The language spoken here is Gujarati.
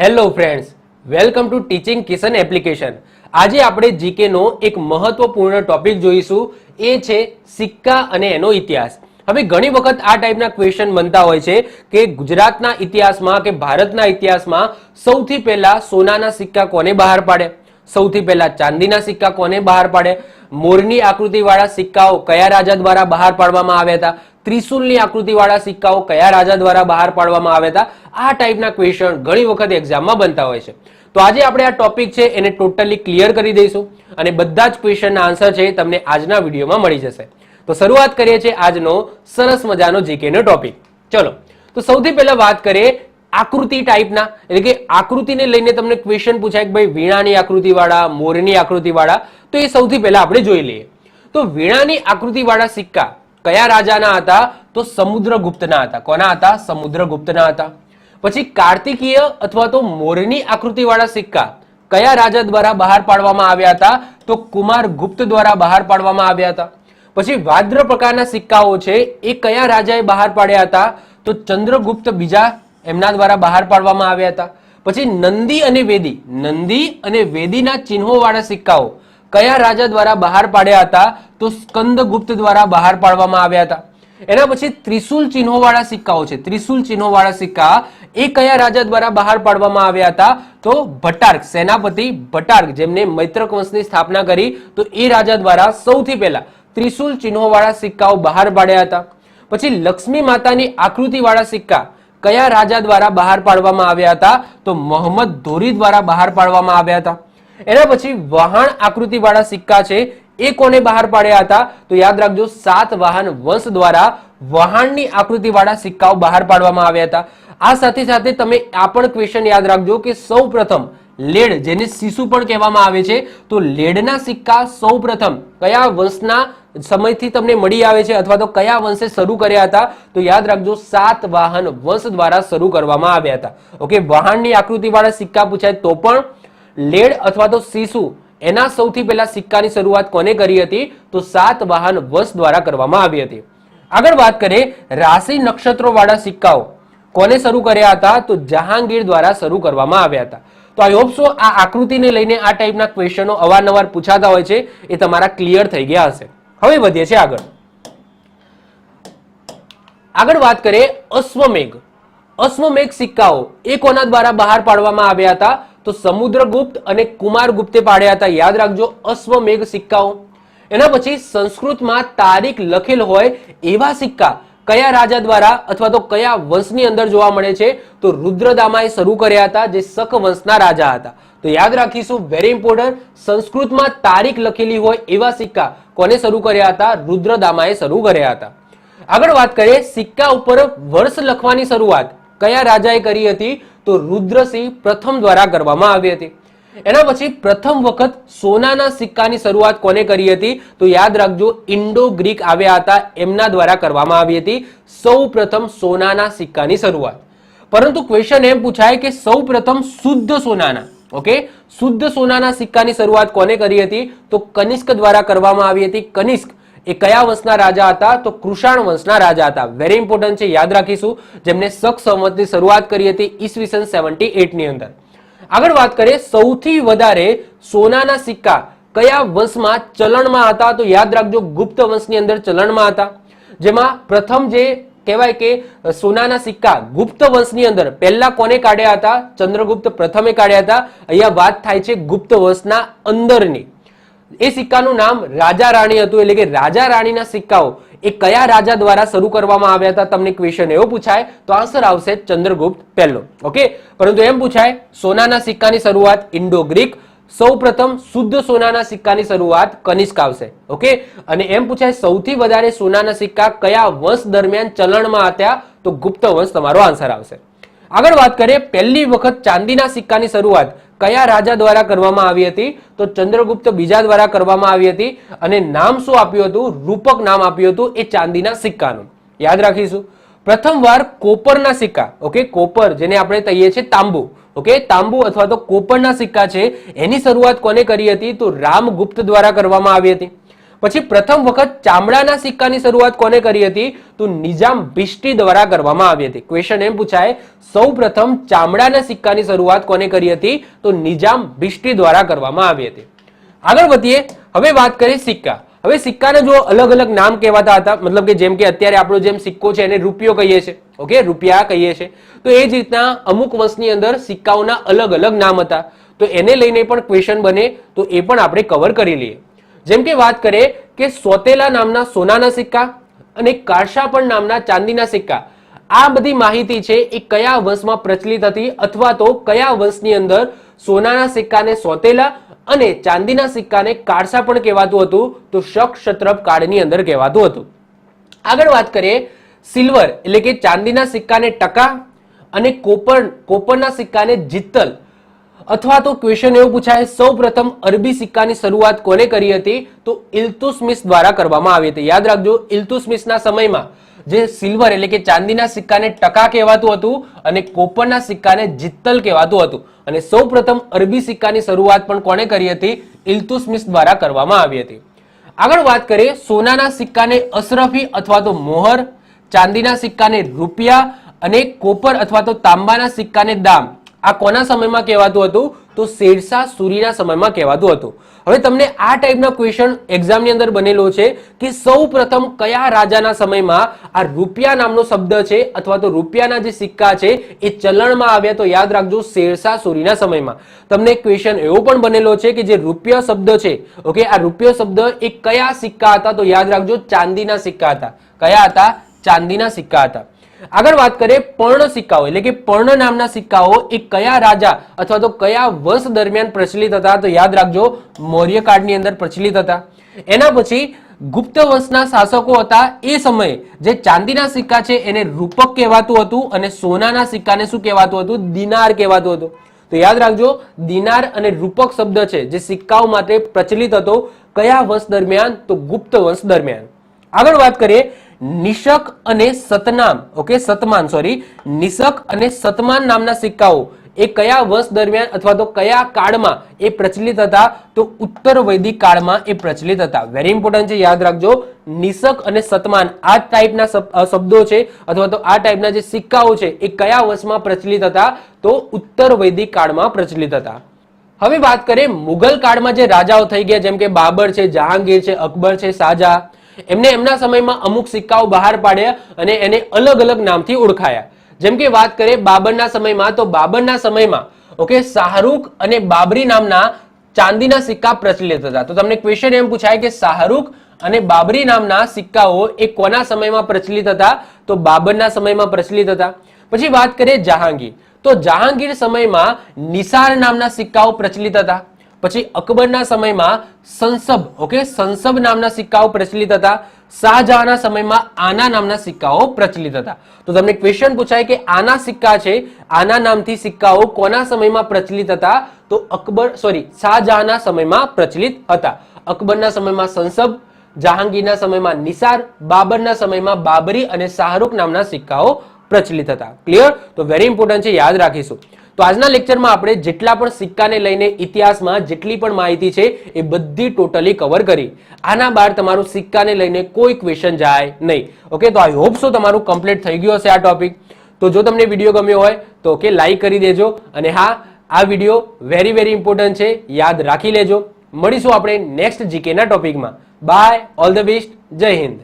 Hello friends welcome to teaching Kishan application આજે આપણે જીકે નો એક મહત્વપૂર્ણ ટોપિક જોઈશું. એ છે સિક્કા અને એનો ઇતિહાસ. હવે ઘણી વખત આ ટાઈપના ક્વેશ્ચન બનતા હોય છે કે ગુજરાતના ઇતિહાસમાં કે ભારતના ઇતિહાસમાં સૌથી પહેલા સોનાના સિક્કા કોને બહાર પાડે? સૌથી પહેલા ચાંદીના સિક્કા કોને બહાર પાડે? મોરની આકૃતિવાળા સિક્કાઓ કયા રાજા દ્વારા બહાર પાડવામાં આવ્યા હતા? ત્રિશુલની આકૃતિવાળા સિક્કાઓ કયા રાજા દ્વારા બહાર પાડવામાં આવ્યા હતા? આ ટાઈપના ક્વેશ્ચન ઘણી વખત એક્ઝામમાં બનતા હોય છે. તો આજે આપણે આ ટોપિક છે એને ટોટલી ક્લિયર કરી દઈશું અને બધા જ ક્વેશ્ચનના આન્સર છે તમને આજના વિડીયોમાં મળી જશે. તો શરૂઆત કરીએ છીએ આજનો સરસ મજાનો જીકેનો ટોપિક ચલો, તો સૌથી પહેલા વાત કરીએ આકૃતિ ટાઈપના એટલે કે આકૃતિને લઈને તમને ક્વેશ્ચન પૂછાય કે ભાઈ વીણાની આકૃતિવાળા, મોરની આકૃતિવાળા, તો એ સૌથી પહેલા આપણે જોઈ લઈએ. તો વીણાની આકૃતિવાળા સિક્કા કયા રાજાના હતા? તો સમુદ્રગુપ્તના હતા. કોના હતા? સમુદ્રગુપ્તના હતા. પછી કાર્તિકીય અથવા તો મોરની આકૃતિવાળા સિક્કા કયા રાજા દ્વારા બહાર પાડવામાં આવ્યા હતા? તો કુમાર ગુપ્ત દ્વારા બહાર પાડવામાં આવ્યા હતા. પછી વાદ્ર પ્રકારના સિક્કાઓ છે, એ કયા રાજાએ બહાર પાડ્યા હતા? તો ચંદ્રગુપ્ત બીજા એમના દ્વારા બહાર પાડવામાં આવ્યા હતા. પછી નંદી અને વેદી, નંદી અને વેદીના ચિહ્નો વાળા સિક્કાઓ કયા રાજા દ્વારા બહાર પાડ્યા હતા? તો સ્કંદગુપ્ત દ્વારા બહાર પાડવામાં આવ્યા હતા. એના પછી ત્રિશુલ ચિહ્નો વાળા સિક્કાઓ છે. ત્રિશુલ ચિહ્નો વાળા સિક્કા એ કયા રાજા દ્વારા બહાર પાડવામાં આવ્યા હતા? તો ભટાર્ક, સેનાપતિ ભટાર્ક, જેમને મૈત્રક વંશની સ્થાપના કરી, તો એ રાજા દ્વારા સૌથી પહેલા ત્રિશુલ ચિહ્નો વાળા સિક્કાઓ બહાર પાડ્યા હતા. પછી લક્ષ્મી માતાની આકૃતિ વાળા સિક્કા કયા રાજા દ્વારા બહાર પાડવામાં આવ્યા હતા? તો મોહમ્મદ ધોરી દ્વારા બહાર પાડવામાં આવ્યા હતા. એના પછી વહાણ આકૃતિ વાળા સિક્કા છે, એ કોને બહાર પાડ્યા હતા? તો યાદ રાખજો, સાત વાહન વંશ દ્વારા વહાણની આકૃતિ વાળા સિક્કાઓ બહાર પાડવામાં આવ્યા હતા. આ સાથે સાથે તમે આ પણ ક્વેશ્ચન યાદ રાખજો કે સૌ લેડ, જેને શિશુ પણ કહેવામાં આવે છે, તો લેડના સિક્કા સૌ કયા વંશના સમયથી તમને મળી આવે છે અથવા તો કયા વંશે શરૂ કર્યા હતા, તો યાદ રાખજો, સાત વાહન વંશ દ્વારા શરૂ કરવામાં આવ્યા હતા. ઓકે, વાહનની આકૃતિ વાળા સિક્કા પૂછાય તો પણ લેડ અથવા તો શિશુ એના સૌથી પહેલા સિક્કાની શરૂઆત કોને કરી હતી, તો સાત વાહન વંશ દ્વારા કરવામાં આવી હતી. આગળ વાત કરીએ, રાશિ નક્ષત્રો વાળા સિક્કાઓ. કોને શરૂ કર્યા હતા, તો જહાંગીર દ્વારા શરૂ કરવામાં આવ્યા હતા. તો આઈ હોપ સો આ આકૃતિને લઈને આ ટાઈપના ક્વેશ્ચનો અવારનવાર પૂછાતા હોય છે, એ તમારા ક્લિયર થઈ ગયા હશે. હવે વધીએ છીએ આગળ. આગળ વાત કરીએ અશ્વમેઘ. અશ્વમેઘ સિક્કાઓ. એ કોના દ્વારા બહાર પાડવામાં આવ્યા હતા? તો સમુદ્રગુપ્ત અને કુમારગુપ્તે પાડ્યા હતા. યાદ રાખજો, અશ્વમેઘ સિક્કાઓ. એના પછી સંસ્કૃતમાં તારીખ લખેલ હોય એવા સિક્કા. કયા રાજા દ્વારા અથવા તો કયા વંશની અંદર જોવા મળે છે? તો રુદ્રદામાએ શરૂ કર્યા હતા, જે શક વંશના રાજા હતા. તો યાદ રાખીશું વેરી ઇમ્પોર્ટન્ટ સંસ્કૃતમાં તારીખ લખેલી હોય એવા સિક્કા કોને શરૂ કર્યા હતા? રુદ્રદામાએ શરૂ કર્યા હતા. આગળ વાત કરીએ, સિક્કા ઉપર વર્ષ લખવાની શરૂઆત કયા રાજાએ કરી હતી? તો રુદ્રસિંહ પ્રથમ દ્વારા કરવામાં આવી હતી. એના પછી પ્રથમ વખત સોનાના સિક્કાની શરૂઆત કોને કરી હતી? તો યાદ રાખજો, ઇન્ડો ગ્રીક આવ્યા હતા, એમના દ્વારા કરવામાં આવી હતી. સૌ પ્રથમ સોનાના સિક્કાની શરૂઆત. પરંતુ ક્વેશ્ચન એમ પૂછાય કે સૌ પ્રથમ શુદ્ધ સોનાના. ઓકે? શુદ્ધ સોનાના સિક્કાની શરૂઆત કોને કરી હતી? તો કનિષ્ક દ્વારા કરવામાં આવી હતી. કનિષ્ક એ કયા વંશના રાજા હતા? તો કૃષાણ વંશના રાજા હતા. વેરી ઇમ્પોર્ટન્ટ છે, યાદ રાખીશું. જેમને શક સંવતની શરૂઆત કરી હતી ઈસવીસન સેવન્ટી એટની અંદર. આગળ વાત કરીએ, સૌથી વધારે સોનાના સિક્કા કયા વંશમાં ચલણમાં હતા? તો યાદ રાખજો, ગુપ્ત વંશની અંદર ચલણમાં હતા. જેમાં પ્રથમ જે કહેવાય કે સોનાના સિક્કા ગુપ્ત વંશની અંદર પહેલા કોને કાઢ્યા હતા? ચંદ્રગુપ્ત પ્રથમે કાઢ્યા હતા. અહીંયા વાત થાય છે ગુપ્ત વંશના અંદરની. એ સિક્કાનું નામ રાજા રાણી હતું, એટલે કે રાજા રાણીના સિક્કાઓ. એ કયા રાજા દ્વારા શરૂ કરવામાં આવ્યા હતા? તમને ક્વેશ્ચન એવો પૂછાય, તો આન્સર આવશે ચંદ્રગુપ્ત પહેલો. ઓકે પરંતુ એમ પૂછાય, સોનાના સિક્કાની શરૂઆત ઇન્ડો ગ્રીક સૌ પ્રથમ શુદ્ધ સોનાના સિક્કાની શરૂઆત કનિષ્ક આવશે, ઓકે? અને એમ પૂછાય, સૌથી વધારે સોનાના સિક્કા કયા વંશ દરમિયાન ચલણમાં હતા તો ગુપ્ત વંશ તમારો આન્સર આવશે. આગળ વાત કરીએ, પહેલી વખત ચાંદીના સિક્કાની શરૂઆત કયા રાજા દ્વારા કરવામાં આવી હતી? તો ચંદ્રગુપ્ત બીજા દ્વારા કરવામાં આવી હતી અને નામ શું આપ્યું હતું? રૂપક નામ આપ્યું હતું એ ચાંદીના સિક્કાનું. યાદ રાખીશું. પ્રથમવાર કોપરના સિક્કા ઓકે કોપર, જેને આપણે કહીએ છીએ તાંબુ ઓકે તાંબુ અથવા તો કોપરના સિક્કા છે, એની શરૂઆત કોને કરી હતી? તો રામગુપ્ત દ્વારા કરવામાં આવી હતી. પછી પ્રથમ વખત ચામડાના સિક્કાની શરૂઆત કોને કરી હતી? તો નિજામ ભિષ્ટી દ્વારા કરવામાં આવી હતી. ક્વેશ્ચન એમ પૂછાય, સૌ પ્રથમ ચામડાના સિક્કાની શરૂઆત કોને કરી હતી? તો નિજામ ભિષ્ટી દ્વારા કરવામાં આવી હતી. આગળ વધીએ, હવે વાત કરીએ સિક્કા. હવે સિક્કાને જો અલગ અલગ નામ કહેવાતા હતા, મતલબ કે જેમ કે અત્યારે આપણો જેમ સિક્કો છે એને રૂપિયો કહીએ છીએ ઓકે, રૂપિયા કહીએ છીએ તો એ જ રીતના અમુક વંશની અંદર સિક્કાઓના અલગ અલગ નામ હતા. તો એને લઈને પણ ક્વેશ્ચન બને, તો એ પણ આપણે કવર કરી લઈએ. જેમ કે વાત કરીએ કે સોતેલા નામના સોનાના સિક્કા અને કારશાપણ નામના ચાંદીના સિક્કા. આ બધી માહિતી છે એ કયા વંશમાં પ્રચલિત હતી અથવા તો કયા વંશની અંદર સોનાના સિક્કાને સોતેલા અને ચાંદીના સિક્કાને કાળસા પણ કહેવાતું હતું, તો શક ક્ષત્રપ કાળની અંદર કહેવાતું હતું. આગળ વાત કરીએ, સિલ્વર એટલે કે ચાંદીના સિક્કાને ટકા અને કોપર, કોપરના સિક્કાને જિત્તલ અથવા તો ક્વેશ્ચન એવું પૂછાય સૌ પ્રથમ અરબી સિક્કાની શરૂઆત કોને કરી હતી? તો ઇલ્તુસમિસ દ્વારા કરવામાં આવી હતી. યાદ રાખજો ઇલ્તુસમિસના સમયમાં જે સિલ્વર એટલે કે ચાંદીના સિક્કાને ટકા કહેવાતું હતું અને કોપરના સિક્કાને જિત્તલ કહેવાતું હતું. અને સૌપ્રથમ અરબી સિક્કાની શરૂઆત પણ કોને કરી હતી? ઇલ્તુસમિસ દ્વારા કરવામાં આવી હતી. આગળ વાત કરીએ સોનાના સિક્કાને અશરફી અથવા તો મોહર, ચાંદીના સિક્કાને રૂપિયા અને કોપર અથવા તો તાંબાના સિક્કાને દામ. આ કોના સમયમાં કહેવાતું હતું? તો શેરશાહ સૂરીના સમયમાં કહેવાતું હતું. હવે તમને આ ટાઈપના ક્વેશ્ચન એક્ઝામની અંદર બનેલો છે કે સૌ પ્રથમ કયા રાજાના સમયમાં આ રૂપિયા નામનો શબ્દ છે અથવા તો રૂપિયાના જે સિક્કા છે એ ચલણમાં આવ્યા તો યાદ રાખજો શેરશાહ સૂરીના સમયમાં. તમને ક્વેશ્ચન એવો પણ બનેલો છે કે જે રૂપિયા શબ્દ છે ઓકે આ રૂપિયો શબ્દ એ કયા સિક્કા હતા તો યાદ રાખજો ચાંદીના સિક્કા હતા. કયા હતા? ચાંદીના સિક્કા હતા. આગળ વાત કરીએ પર્ણ સિક્કાઓ. એટલે કે પર્ણ નામના સિક્કાઓ એ કયા રાજા અથવા તો કયા વર્ષ દરમિયાન પ્રચલિત હતા? તો યાદ રાખજો, મૌર્ય કાળની અંદર પ્રચલિત હતા. એના પછી ગુપ્ત વંશના શાસકો હતા એ સમયે. જે ચાંદીના સિક્કા છે એને રૂપક કહેવાતું હતું અને સોનાના સિક્કાને શું કહેવાતું હતું? દિનાર કહેવાતું હતું. તો યાદ રાખજો, દિનાર અને રૂપક શબ્દ છે જે સિક્કાઓ માટે પ્રચલિત હતો કયા વંશ દરમિયાન? તો ગુપ્ત વંશ દરમિયાન. આગળ વાત કરીએ નિશક અને સતનામ. ઓકે સતમાન સોરી નિશક અને સતમાન નામના સિક્કાઓ. એ કયા વર્ષ દરમિયાન અથવા તો કયા કાળમાં એ પ્રચલિત હતા? તો ઉત્તર વૈદિક કાળમાં એ પ્રચલિત હતા. વેરી ઇમ્પોર્ટન્ટ છે, યાદ રાખજો. નિશક અને સતમાન આ ટાઈપના શબ્દો છે અથવા તો આ ટાઈપના જે સિક્કાઓ છે એ કયા વર્ષમાં પ્રચલિત હતા? તો ઉત્તર વૈદિક કાળમાં પ્રચલિત હતા. હવે વાત કરીએ મુગલ કાળમાં જે રાજાઓ થઈ ગયા, જેમ કે બાબર છે, જહાંગીર છે, અકબર છે, શાહજહાં. એમને એમના સમયમાં અમુક સિક્કાઓ બહાર પાડ્યા અને એને અલગ અલગ નામથી ઓળખાયા. જેમ કે વાત કરીએ બાબરના સમયમાં, તો બાબરના સમયમાં, ઓકે, શાહરૂખ અને બાબરી નામના ચાંદીના સિક્કા પ્રચલિત હતા. તો તમને ક્વેશ્ચન એમ પૂછાય કે શાહરૂખ અને બાબરી નામના સિક્કાઓ એ કોના સમયમાં પ્રચલિત હતા? તો બાબરના સમયમાં પ્રચલિત હતા. પછી વાત કરીએ જહાંગીર. તો જહાંગીર સમયમાં નિસાર નામના સિક્કાઓ પ્રચલિત હતા. પછી અકબરના સમયમાં સંસબ, ઓકે? સંસબ નામના સિક્કાઓ પ્રચલિત હતા. શાહજહાના સમયમાં આના નામના સિક્કાઓ પ્રચલિત હતા. તો તમને ક્વેશ્ચન પૂછાય કે આના સિક્કા છે, આના નામથી સિક્કાઓ કોના સમયમાં પ્રચલિત હતા? તો અકબર સોરી શાહજહાના સમયમાં પ્રચલિત હતા. અકબરના સમયમાં સંસબ, જહાંગીરના સમયમાં નિસાર, બાબરના સમયમાં બાબરી અને શાહરૂખ નામના સિક્કાઓ પ્રચલિત હતા. ક્લિયર તો વેરી ઇમ્પોર્ટન્ટ છે, યાદ રાખીશું. તો આજના લેક્ચરમાં આપણે જેટલા પણ સિક્કાને લઈને ઇતિહાસમાં જેટલી પણ માહિતી છે એ બધી ટોટલી કવર કરી. આના બાદ તમારું સિક્કાને લઈને કોઈ ક્વેશ્ચન જાય નહીં. ઓકે તો આઈ હોપ સો તમારું કમ્પ્લીટ થઈ ગયું હશે આ ટોપિક તો જો તમને વીડિયો ગમ્યો હોય, તો ઓકે લાઈક કરી દેજો. અને હા, આ વીડિયો વેરી વેરી ઇમ્પોર્ટન્ટ છે. યાદ રાખી લેજો. મળીશું આપણે નેક્સ્ટ જીકેના ટોપિકમાં bye all the best Jai Hind.